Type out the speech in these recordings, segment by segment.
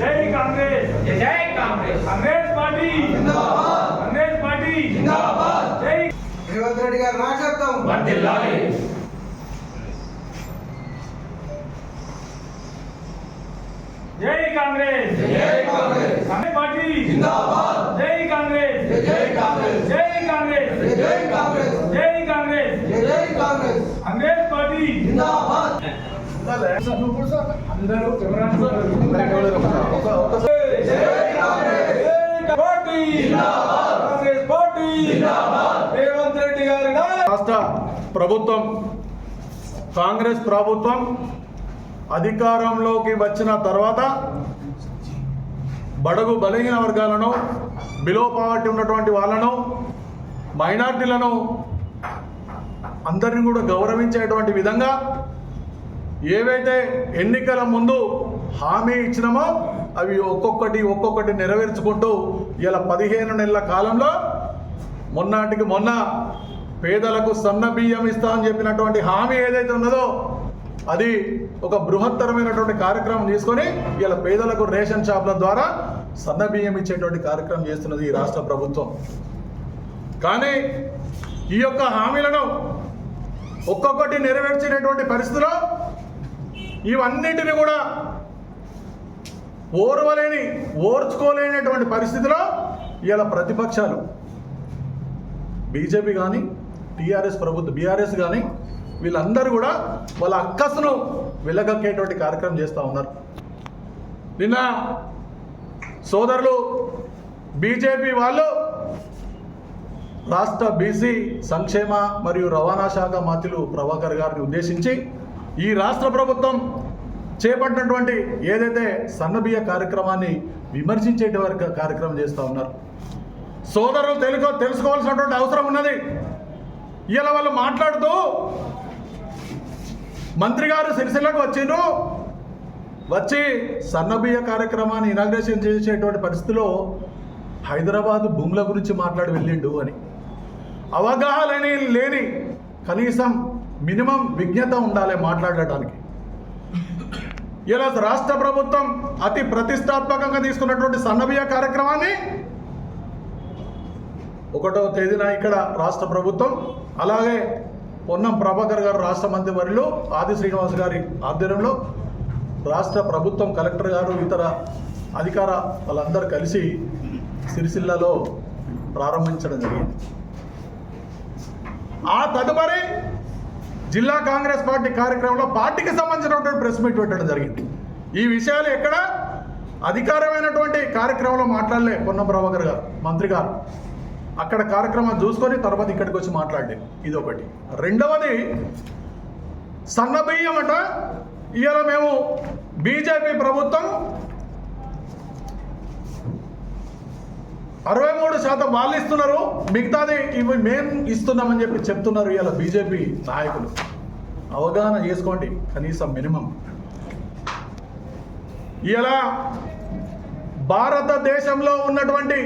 జై కాంగ్రెస్. జై Congress. Congress party. Congress party. జై. రేవంత్ రెడ్డి గారి నాయకత్వం. వర్ధిల్లాలి జై కాంగ్రెస్. జై కాంగ్రెస్. కాంగ్రెస్ పార్టీ. జిందాబాద్ జై కాంగ్రెస్ జై కాంగ్రెస్ జై కాంగ్రెస్ జై కాంగ్రెస్ జై కాంగ్రెస్ జై కాంగ్రెస్ కాంగ్రెస్ పార్టీ జిందాబాద్ అందరూ పార్టీ కాంగ్రెస్ పార్టీ రేవంత్ రెడ్డి గారి రాష్ట్ర ప్రభుత్వం కాంగ్రెస్ ప్రభుత్వం అధికారంలోకి వచ్చిన తర్వాత బడుగు బలహీన వర్గాలను బిలో పావర్టీ ఉన్నటువంటి వాళ్ళను మైనార్టీలను అందరిని కూడా గౌరవించేటువంటి విధంగా ఏవైతే ఎన్నికల ముందు హామీ ఇచ్చినామో అవి ఒక్కొక్కటి ఒక్కొక్కటి నెరవేర్చుకుంటూ ఇలా పదిహేను నెలల కాలంలో మొన్నటికి మొన్న పేదలకు సన్న బియ్యం ఇస్తా అని చెప్పినటువంటి హామీ ఏదైతే ఉన్నదో అది ఒక బృహత్తరమైనటువంటి కార్యక్రమం తీసుకొని ఇలా పేదలకు రేషన్ షాప్ల ద్వారా సన్న బియ్యం ఇచ్చేటువంటి కార్యక్రమం చేస్తున్నది ఈ రాష్ట్ర ప్రభుత్వం. కానీ ఈ యొక్క హామీలను ఒక్కొక్కటి నెరవేర్చినటువంటి పరిస్థితిలో ఇవన్నిటిని కూడా ఓర్వలేని ఓర్చుకోలేనటువంటి పరిస్థితిలో ఇలా ప్రతిపక్షాలు. బీజేపీ కానీ టీఆర్ఎస్ ప్రభుత్వం బీఆర్ఎస్ కానీ వీళ్ళందరూ కూడా వాళ్ళ అక్కసును వెలగక్కేటువంటి కార్యక్రమం చేస్తూ ఉన్నారు. నిన్న సోదరులు బీజేపీ వాళ్ళు రాష్ట్ర బీసీ సంక్షేమ మరియు రవాణా శాఖ మంత్రులు ప్రభాకర్ గారిని ఉద్దేశించి ఈ రాష్ట్ర ప్రభుత్వం చేపట్టినటువంటి ఏదైతే సన్నబియ్య కార్యక్రమాన్ని విమర్శించేటువంటి కార్యక్రమం చేస్తూ ఉన్నారు. సోదరులు తెలుగు తెలుసుకోవాల్సినటువంటి అవసరం ఉన్నది. ఇలా వాళ్ళు మాట్లాడుతూ మంత్రి గారు సిరిసిల్లకు వచ్చిండ్రు. వచ్చి సన్నబియ్య కార్యక్రమాన్ని ఇనాగ్రేషన్ చేసేటువంటి పరిస్థితిలో హైదరాబాద్ భూముల గురించి మాట్లాడి వెళ్ళిండు అని. అవగాహన లేని లేని కనీసం మినిమం విజ్ఞత ఉండాలి మాట్లాడటానికి. ఇలా రాష్ట్ర ప్రభుత్వం అతి ప్రతిష్టాత్మకంగా తీసుకున్నటువంటి సన్నబియ్య కార్యక్రమాన్ని ఒకటో తేదీన ఇక్కడ రాష్ట్ర ప్రభుత్వం అలాగే పొన్నం ప్రభాకర్ గారు రాష్ట్ర మంత్రి వర్యులు ఆది శ్రీనివాస్ గారి ఆధ్వర్యంలో రాష్ట్ర ప్రభుత్వం కలెక్టర్ గారు ఇతర అధికార వాళ్ళందరూ కలిసి సిరిసిల్లలో ప్రారంభించడం జరిగింది. ఆ తదుపరి జిల్లా కాంగ్రెస్ పార్టీ కార్యక్రమంలో పార్టీకి సంబంధించినటువంటి ప్రెస్ మీట్ పెట్టడం జరిగింది. ఈ విషయాలు ఎక్కడ? అధికారమైనటువంటి కార్యక్రమంలో మాట్లాడలే పొన్నం ప్రభాకర్ గారు మంత్రి గారు. అక్కడ కార్యక్రమం చూసుకొని తర్వాత ఇక్కడికి వచ్చి మాట్లాడే ఇది ఒకటి రెండవది సన్నబియ్యం అట ఇవాళ మేము బీజేపీ ప్రభుత్వం అరవై మూడు శాతం వాళ్ళు ఇస్తున్నారు. మిగతాది ఇవి మేం ఇస్తున్నామని చెప్పి చెప్తున్నారు ఇలా బీజేపీ నాయకులు. అవగాహన చేసుకోండి కనీసం మినిమం. ఇలా భారతదేశంలో ఉన్నటువంటి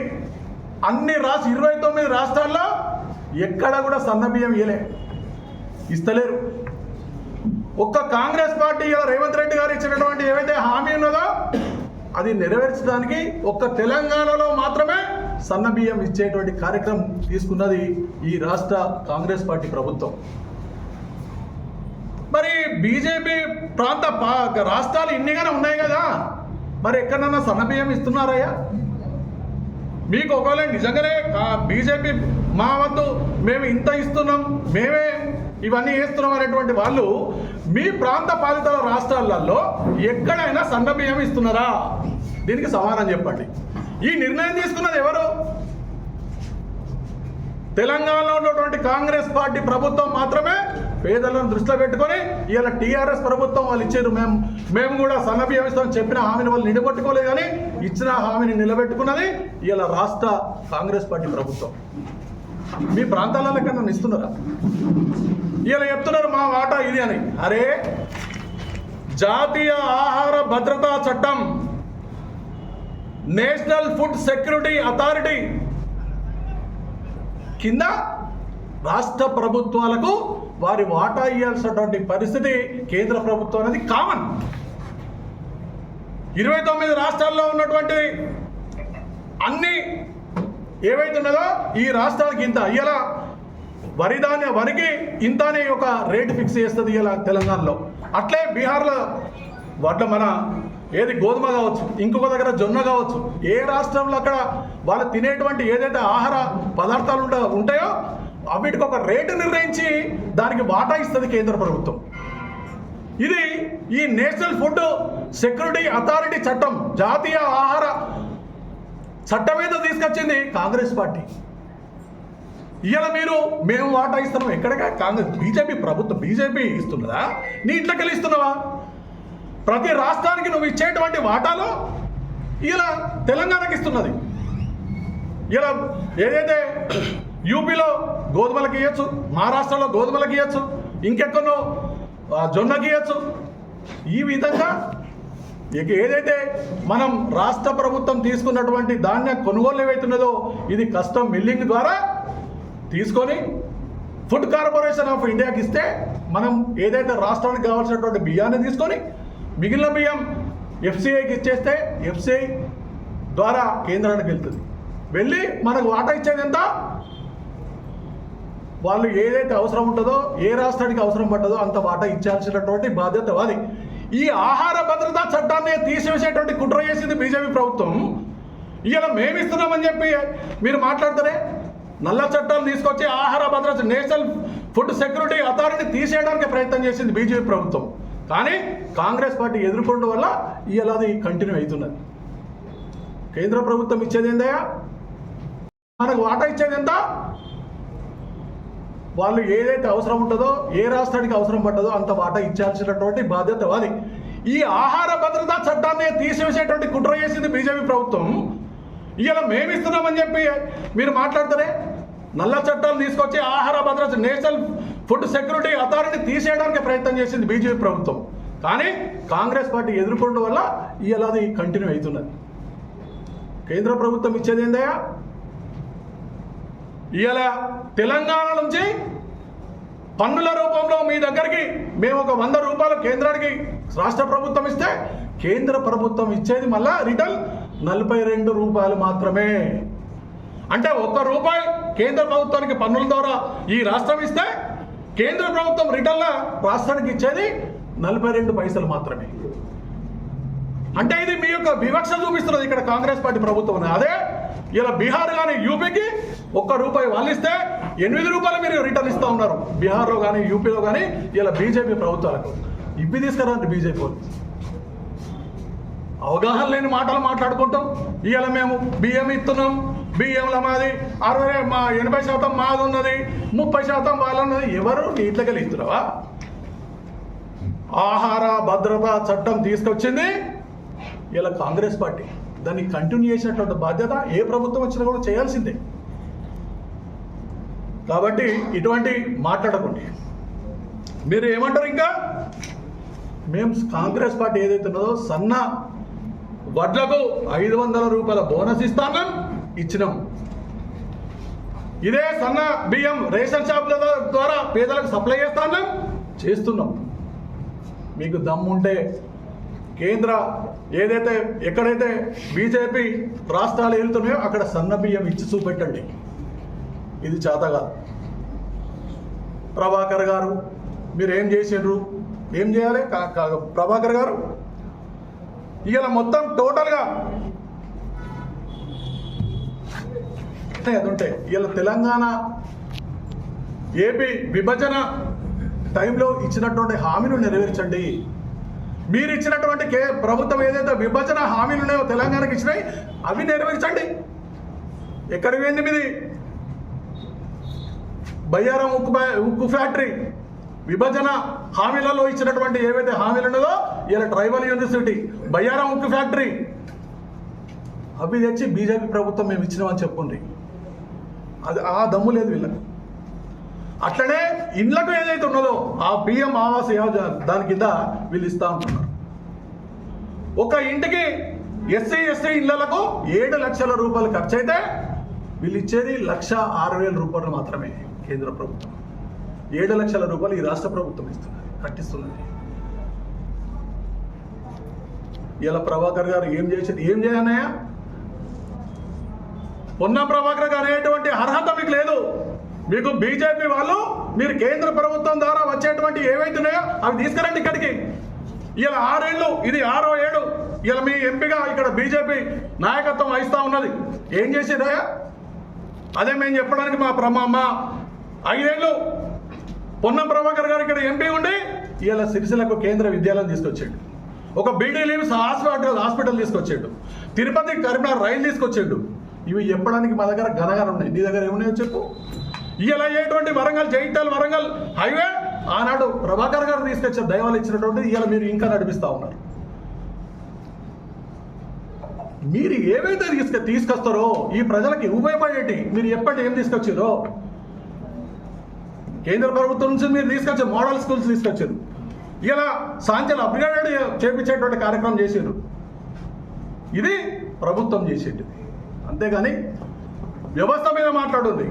అన్ని రాష్ట్ర ఇరవై తొమ్మిది రాష్ట్రాల్లో ఎక్కడ కూడా సన్నబియ్యం ఇయలే ఇస్తలేరు. ఒక్క కాంగ్రెస్ పార్టీ ఇలా రేవంత్ రెడ్డి గారు ఇచ్చినటువంటి ఏవైతే హామీ ఉన్నదో అది నెరవేర్చడానికి ఒక్క తెలంగాణలో మాత్రమే సన్నబియ్యం ఇచ్చేటువంటి కార్యక్రమం తీసుకున్నది ఈ రాష్ట్ర కాంగ్రెస్ పార్టీ ప్రభుత్వం. మరి బీజేపీ ప్రాంత పా- రాష్ట్రాలు ఇన్నిగానే ఉన్నాయి కదా? మరి ఎక్కడన్నా సన్నబియ్యం ఇస్తున్నారయ్యా? మీకు ఒకవేళ నిజంగానే బీజేపీ మా వద్దు మేము ఇంత ఇస్తున్నాం మేమే ఇవన్నీ వేస్తున్నాం అనేటువంటి వాళ్ళు మీ ప్రాంత పాలిత రాష్ట్రాలలో ఎక్కడైనా సన్నబియ్యం ఇస్తున్నారా? దీనికి సమాధానం చెప్పండి. ఈ నిర్ణయం తీసుకున్నది ఎవరు? తెలంగాణలో ఉన్నటువంటి కాంగ్రెస్ పార్టీ ప్రభుత్వం మాత్రమే పేదలను దృష్టిలో పెట్టుకొని ఇలా టీఆర్ఎస్ ప్రభుత్వం వాళ్ళు ఇచ్చారు. మేము మేము కూడా సన్నబియ్యం ఇస్తామని చెప్పిన హామీని వాళ్ళు నిలబెట్టుకోలేదు కానీ ఇచ్చిన హామీని నిలబెట్టుకున్నది ఇలా రాష్ట్ర కాంగ్రెస్ పార్టీ ప్రభుత్వం. మీ ప్రాంతాలలో ఎక్కడ నన్ను ఇస్తున్నారా? ఇలా చెప్తున్నారు మా వాటా ఇది అని. అరే జాతీయ ఆహార భద్రతా చట్టం నేషనల్ ఫుడ్ సెక్యూరిటీ అథారిటీ కింద రాష్ట్ర ప్రభుత్వాలకు వారి వాటా ఇవ్వాల్సినటువంటి పరిస్థితి కేంద్ర ప్రభుత్వం అనేది కామన్ ఇరవై తొమ్మిది రాష్ట్రాల్లో ఉన్నటువంటి అన్ని ఏవైతున్నదో ఈ రాష్ట్రానికి ఇంత ఇలా వరి ధాన్య వరికి ఇంత అనే ఒక రేటు ఫిక్స్ చేస్తుంది ఇలా తెలంగాణలో. అట్లే బీహార్లో వాటిలో మన ఏది గోధుమ కావచ్చు ఇంకొక దగ్గర జొన్న కావచ్చు ఏ రాష్ట్రంలో అక్కడ వాళ్ళు తినేటువంటి ఏదైతే ఆహార పదార్థాలు ఉంట ఉంటాయో వీటికి ఒక రేటు నిర్ణయించి దానికి వాటా ఇస్తుంది కేంద్ర ప్రభుత్వం. ఇది ఈ నేషనల్ ఫుడ్ సెక్యూరిటీ అథారిటీ చట్టం జాతీయ ఆహార చట్టం మీద తీసుకొచ్చింది కాంగ్రెస్ పార్టీ. ఇవాళ మీరు మేము వాటా ఇస్తున్నాం. ఎక్కడికా? కాంగ్రెస్ బీజేపీ ప్రభుత్వం బీజేపీ ఇస్తున్నదా? నీ ఇంట్లోకి వెళ్ళి ఇస్తున్నావా? ప్రతి రాష్ట్రానికి నువ్వు ఇచ్చేటువంటి వాటాలో ఇలా తెలంగాణకి ఇస్తున్నది. ఇలా ఏదైతే యూపీలో గోధుమలకి ఇవ్వచ్చు మహారాష్ట్రలో గోధుమలకి ఇవ్వచ్చు ఇంకెక్కడో జొన్నకి ఇవ్వచ్చు ఈ విధంగా ఇక ఏదైతే మనం రాష్ట్ర ప్రభుత్వం తీసుకున్నటువంటి ధాన్య కొనుగోలు ఏవైతున్నదో ఇది కస్టమ్ మిల్లింగ్ ద్వారా తీసుకొని ఫుడ్ కార్పొరేషన్ ఆఫ్ ఇండియాకి ఇస్తే మనం ఏదైతే రాష్ట్రానికి కావాల్సినటువంటి బియ్యాన్ని తీసుకొని మిగిలిన బియ్యం ఎఫ్సిఐకి ఇచ్చేస్తే ఎఫ్సిఐ ద్వారా కేంద్రానికి వెళ్తుంది. వెళ్ళి మనకు వాటా ఇచ్చేది ఎంత? వాళ్ళు ఏదైతే అవసరం ఉంటుందో ఏ రాష్ట్రానికి అవసరం పడ్డదో అంత వాటా ఇచ్చాల్సినటువంటి బాధ్యత అది ఈ ఆహార భద్రతా చట్టాన్ని తీసివేసేటువంటి కుట్ర చేసింది బీజేపీ ప్రభుత్వం. ఇలా మేము ఇస్తున్నామని చెప్పి మీరు మాట్లాడతారే నల్ల చట్టాలు తీసుకొచ్చి ఆహార భద్రత నేషనల్ ఫుడ్ సెక్యూరిటీ అథారిటీ తీసేయడానికి ప్రయత్నం చేసింది బీజేపీ ప్రభుత్వం. కానీ కాంగ్రెస్ పార్టీ ఎదుర్కొండ వల్ల ఇవాళ అది కంటిన్యూ అవుతున్నది. కేంద్ర ప్రభుత్వం ఇచ్చేది ఏందయ్యా? మనకు వాటా ఇచ్చేది ఎంత? వాళ్ళు ఏదైతే అవసరం ఉంటుందో ఏ రాష్ట్రానికి అవసరం పడ్డదో అంత వాటా ఇచ్చాల్సినటువంటి బాధ్యత అది ఈ ఆహార భద్రతా చట్టాన్ని తీసివేసేటువంటి కుట్ర చేసింది బీజేపీ ప్రభుత్వం. ఇలా మేమిస్తున్నామని చెప్పి మీరు మాట్లాడతారే నల్ల చట్టాలు తీసుకొచ్చి ఆహార భద్రత నేషనల్ ఫుడ్ సెక్యూరిటీ అథారిటీ తీసేయడానికి ప్రయత్నం చేసింది బీజేపీ ప్రభుత్వం. కానీ కాంగ్రెస్ పార్టీ ఎదుర్కొండ వల్ల ఇవాళ అది కంటిన్యూ అవుతున్నది. కేంద్ర ప్రభుత్వం ఇచ్చేది ఏందయ్యా? ఇవాళ తెలంగాణ నుంచి పన్నుల రూపంలో మీ దగ్గరికి మేము ఒక వంద రూపాయలు కేంద్రానికి రాష్ట్ర ప్రభుత్వం ఇస్తే కేంద్ర ప్రభుత్వం ఇచ్చేది మళ్ళా రిటర్న్ నలభై రెండు రూపాయలు మాత్రమే. అంటే ఒక్క రూపాయి కేంద్ర ప్రభుత్వానికి పన్నుల ద్వారా ఈ రాష్ట్రం ఇస్తే కేంద్ర ప్రభుత్వం రిటర్న్ల రాష్ట్రానికి ఇచ్చేది నలభై రెండు పైసలు మాత్రమే. అంటే ఇది మీ యొక్క వివక్ష చూపిస్తున్నది ఇక్కడ కాంగ్రెస్ పార్టీ ప్రభుత్వం అదే ఇలా బీహార్ కానీ యూపీకి ఒక్క రూపాయి వాళ్ళు ఇస్తే ఎనిమిది రూపాయలు మీరు రిటర్న్ ఇస్తూ ఉన్నారు. బీహార్లో కానీ యూపీలో కానీ ఇలా బీజేపీ ప్రభుత్వాలకు. ఇప్పి తీసుకురండి బీజేపీ వాళ్ళు. అవగాహన లేని మాటలు మాట్లాడుకుంటాం. ఇవాళ మేము బియ్యం ఇస్తున్నాం. బియ్యంలో మాది. అరవై మా ఎనభై శాతం మాది ఉన్నది ముప్పై శాతం వాళ్ళన్నది. ఎవరు నీట్లకెళ్ళి ఇస్తున్నావా ఆహార భద్రత చట్టం తీసుకొచ్చింది ఇలా కాంగ్రెస్ పార్టీ. దాన్ని కంటిన్యూ చేసినటువంటి బాధ్యత ఏ ప్రభుత్వం వచ్చినా కూడా చేయాల్సిందే. కాబట్టి ఇటువంటి మాట్లాడకండి. మీరు ఏమంటారు ఇంకా? మేము కాంగ్రెస్ పార్టీ ఏదైతే ఉన్నదో సన్న వడ్లకు ఐదు వందల రూపాయల బోనస్ ఇస్తాము. ఇచ్చినాం. ఇదే సన్న బియ్యం రేషన్ షాప్ల ద్వారా పేదలకు సప్లై చేస్తాను చేస్తున్నాం. మీకు దమ్ముంటే కేంద్ర ఏదైతే ఎక్కడైతే బీజేపీ రాష్ట్రాలు వెళ్తున్నాయో అక్కడ సన్న బియ్యం ఇచ్చి చూపెట్టండి. ఇది చేతగా ప్రభాకర్ గారు మీరు ఏం చేసిండ్రు? ఏం చేయాలి? కా- ప్రభాకర్ గారు? ఇవాళ మొత్తం టోటల్గా అది ఉంటాయి. ఇలా తెలంగాణ ఏపీ విభజన టైంలో ఇచ్చినటువంటి హామీలు నెరవేర్చండి. మీరు ఇచ్చినటువంటి కే ప్రభుత్వం ఏదైతే విభజన హామీలు ఉన్నాయో తెలంగాణకి ఇచ్చినాయి అవి నెరవేర్చండి. ఎక్కడికి పోయింది మీది? బయ్యారం ఉక్కు ఉక్కు ఫ్యాక్టరీ. విభజన హామీలలో ఇచ్చినటువంటి ఏవైతే హామీలు ఉన్నదో ఇలా ట్రైబల్ యూనివర్సిటీ బయ్యారం ఉక్కు ఫ్యాక్టరీ. అవి తెచ్చి బీజేపీ ప్రభుత్వం మేము ఇచ్చినామని చెప్పుండ్రి. అది ఆ దమ్ము లేదు వీళ్ళకి. అట్లనే ఇండ్లకు ఏదైతే ఉన్నదో ఆ పిఎం ఆవాస యోజన దాని కింద వీళ్ళు ఇస్తా ఉంటున్నారు. ఒక ఇంటికి ఎస్సీ ఎస్టీ ఇళ్ళకు ఏడు లక్షల రూపాయలు ఖర్చు అయితే వీళ్ళు ఇచ్చేది లక్ష ఆరు వేల రూపాయలు మాత్రమే కేంద్ర ప్రభుత్వం. ఏడు లక్షల రూపాయలు ఈ రాష్ట్ర ప్రభుత్వం ఇస్తున్నది కట్టిస్తున్నది. ఇలా ప్రభాకర్ గారు ఏం చేసేది ఏం చేయనయ్యా పొన్న ప్రభాకర్ గారు అనేటువంటి అర్హత మీకు లేదు. మీకు బీజేపీ వాళ్ళు మీరు కేంద్ర ప్రభుత్వం ద్వారా వచ్చేటువంటి ఏవైతున్నాయో అవి తీసుకురండి ఇక్కడికి. ఇలా ఆరేళ్ళు ఇది ఆరో ఏడు. ఇలా మీ ఎంపీగా ఇక్కడ బీజేపీ నాయకత్వం వహిస్తూ ఉన్నది. ఏం చేసేదయ్యా అదే మేము చెప్పడానికి మా ప్రమా ఐదేళ్ళు పొన్నం ప్రభాకర్ గారు ఇక్కడ ఎంపీ ఉండి ఇలా సిరిసిలకు కేంద్ర విద్యాలయం తీసుకొచ్చాడు. ఒక బీడీ లీవ్స్ హాస్పిటల్ హాస్పిటల్ తీసుకొచ్చాడు. తిరుపతి కరీంనగర్ రైలు తీసుకొచ్చాడు. ఇవి చెప్పడానికి మా దగ్గర ఘనగానే ఉన్నాయి. నీ దగ్గర ఏమున్నాయో చెప్పు. ఇలా అయ్యేటువంటి వరంగల్ జైతాల్ వరంగల్ హైవే ఆనాడు ప్రభాకర్ గారు తీసుకొచ్చే దైవాలు ఇచ్చినటువంటి ఇలా మీరు ఇంకా నడిపిస్తా ఉన్నారు. మీరు ఏవైతే తీసుక తీసుకొస్తారో ఈ ప్రజలకి ఉపయోగపడేటి మీరు ఎప్పటి ఏం తీసుకొచ్చారో కేంద్ర ప్రభుత్వం నుంచి మీరు తీసుకొచ్చే మోడల్ స్కూల్స్ తీసుకొచ్చారు ఇలా సాంచలు అప్గ్రేడ్ చేపించేటువంటి కార్యక్రమం చేశారు ఇది ప్రభుత్వం చేసేటిది. అంతేగాని వ్యవస్థ మీద మాట్లాడుంది.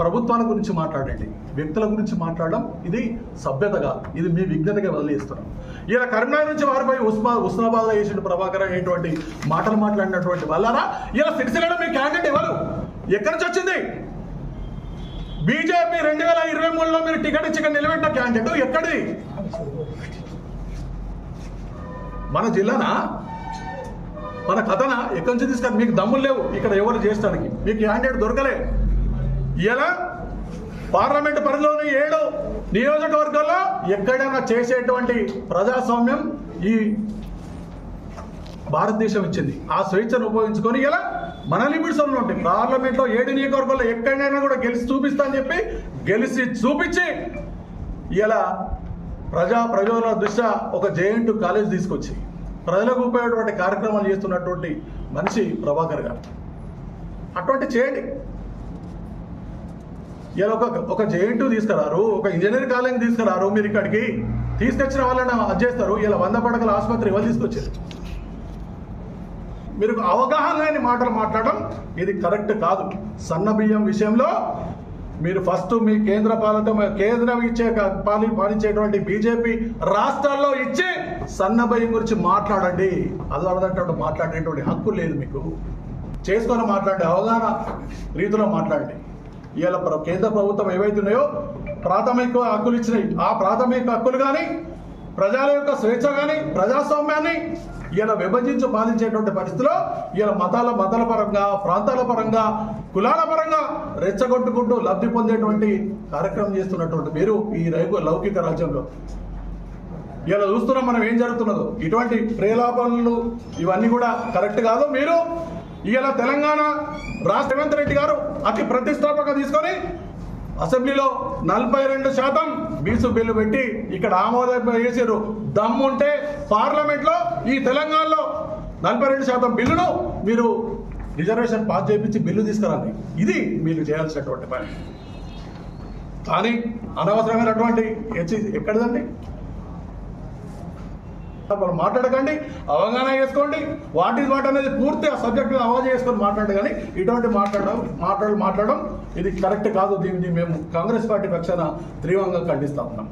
ప్రభుత్వాల గురించి మాట్లాడండి. వ్యక్తుల గురించి మాట్లాడడం ఇది సభ్యతగా ఇది మీ విజ్ఞతగా వదిలేస్తున్నాం. ఇలా కరీంనగర్ నుంచి వారిపై ఉస్మా ఉస్మాబాద్లో చేసిన ప్రభాకర్ అనేటువంటి మాటలు మాట్లాడినటువంటి వల్లరా ఇలా సిరిసిల్లలో మీ క్యాండిడేట్ ఎవరు? ఎక్కడి నుంచి వచ్చింది? బీజేపీ రెండు వేల ఇరవై మూడులో మీరు టికెట్ ఇచ్చి నిలబెట్టిన క్యాండిడేట్ ఎక్కడిది? మన జిల్లానా? మన కథన ఎక్కడి నుంచి తీసుకొని మీకు దమ్ములు లేవు. ఇక్కడ ఎవరు చేస్తానికి? మీకు క్యాండిడేట్ దొరకలే. ఇలా పార్లమెంట్ పరిధిలోని ఏడు నియోజకవర్గాల్లో ఎక్కడైనా చేసేటువంటి ప్రజాస్వామ్యం ఈ భారతదేశం ఇచ్చింది. ఆ స్వేచ్ఛను ఉపయోగించుకొని ఇలా మన లిమిట్స్ ఉంటాయి. పార్లమెంట్లో ఏడు నియోజకవర్గాల్లో ఎక్కడైనా కూడా గెలిచి చూపిస్తా అని చెప్పి గెలిచి చూపించి ఇలా ప్రజా ప్రయోజనాల దృష్ట్యా ఒక జేఎన్టు కాలేజ్ తీసుకొచ్చి ప్రజలకు ఉపయోగపడే కార్యక్రమాలు చేస్తున్నటువంటి మనిషి ప్రభాకర్ గారు. అటువంటి చేయండి. ఇలా ఒక ఒక జేఎన్టు తీసుకురారు ఒక ఇంజనీరింగ్ కాలేజ్ తీసుకురారు మీరు ఇక్కడికి తీసుకొచ్చిన వాళ్ళని అది చేస్తారు ఇలా వంద పడకల ఆసుపత్రి ఇవ్వాలి తీసుకొచ్చారు. మీరు అవగాహన లేని మాటలు మాట్లాడడం ఇది కరెక్ట్ కాదు. సన్న బియ్యం విషయంలో మీరు ఫస్ట్ మీ కేంద్ర పాలన కేంద్రం ఇచ్చే పాలి పాలించేటువంటి బీజేపీ రాష్ట్రాల్లో ఇచ్చి సన్నబయ్యం గురించి మాట్లాడండి. అదనటువంటి మాట్లాడేటువంటి హక్కు లేదు మీకు. చేసుకొని మాట్లాడే అవగాహన రీతిలో మాట్లాడండి. ఇవాళ ప్ర- కేంద్ర ప్రభుత్వం ఏవైతున్నాయో ప్రాథమిక హక్కులు ఇచ్చినాయి. ఆ ప్రాథమిక హక్కులు కానీ ప్రజల యొక్క స్వేచ్ఛ కానీ ప్రజాస్వామ్యాన్ని ఇలా విభజించి బాధించేటువంటి పరిస్థితిలో ఇలా మతాల మతాల పరంగా ప్రాంతాల పరంగా కులాల పరంగా రెచ్చగొట్టుకుంటూ లబ్ధి పొందేటువంటి కార్యక్రమం చేస్తున్నటువంటి మీరు ఈ రైతు లౌకిక రాజ్యంలో. ఇలా చూస్తున్నాం మనం ఏం జరుగుతున్నదో. ఇటువంటి ప్రేలాపనలు ఇవన్నీ కూడా కరెక్ట్ కాదు. మీరు ఇలా తెలంగాణ రాష్ట్ర రేవంత్ రెడ్డి గారు అతి ప్రతిష్టాపక తీసుకొని అసెంబ్లీలో నలభై రెండు శాతం బీసు బిల్లు పెట్టి ఇక్కడ ఆమోదం చేశారు. దమ్ముంటే పార్లమెంట్లో ఈ తెలంగాణలో నలభై రెండు శాతం బిల్లును మీరు రిజర్వేషన్ పాస్ చేయించి బిల్లు తీసుకురండి. ఇది మీరు చేయాల్సినటువంటి పని. కానీ అనవసరమైనటువంటి హెచ్చి ఎక్కడిదండి? వాళ్ళు మాట్లాడకండి అవగాహన చేసుకోండి. వాట్ ఈజ్ వాట్ అనేది పూర్తి ఆ సబ్జెక్ట్ మీద అవగాహన చేసుకొని మాట్లాడండి కానీ ఇటువంటి మాట్లాడడం మాట్లాడు మాట్లాడడం ఇది కరెక్ట్ కాదు. దీన్ని మేము కాంగ్రెస్ పార్టీ పక్షాన తీవ్రంగా ఖండిస్తా ఉన్నాం.